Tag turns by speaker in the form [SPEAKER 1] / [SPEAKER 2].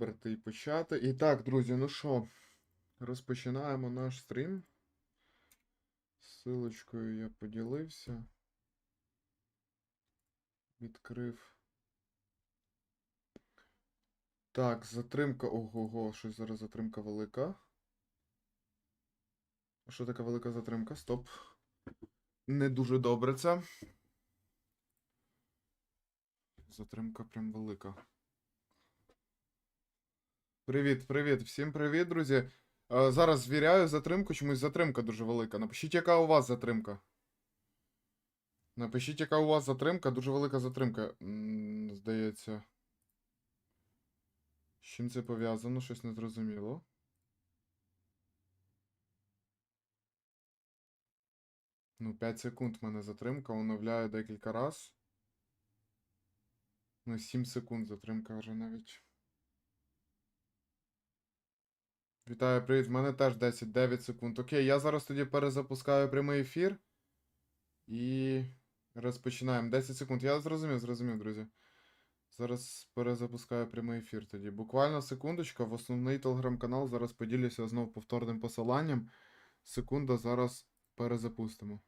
[SPEAKER 1] вибрати і почати. І так, друзі, ну що, розпочинаємо наш стрім. Силочкою я поділився. Відкрив. Так, затримка. Ого-го, щось зараз затримка велика. Що така велика затримка? Стоп. Не дуже добре це. Затримка прям велика. Привіт, привіт, всім привіт, друзі. Е, Зараз звіряю затримку, чомусь затримка дуже велика. Напишіть, яка у вас затримка. Напишіть, яка у вас затримка, дуже велика затримка. Здається. З чим це пов'язано? Щось незрозуміло. Ну, 5 секунд в мене затримка, оновляю декілька раз. Ну, 7 секунд затримка вже навіть. Вітаю, привіт. В мене теж 10, 9 секунд. Окей, я зараз тоді перезапускаю прямий ефір. І розпочинаємо. 10 секунд. Я зрозумів, зрозумів, друзі. Зараз перезапускаю прямий ефір тоді. Буквально секундочка. В основний телеграм-канал зараз поділюся знов повторним посиланням. Секунда, зараз перезапустимо.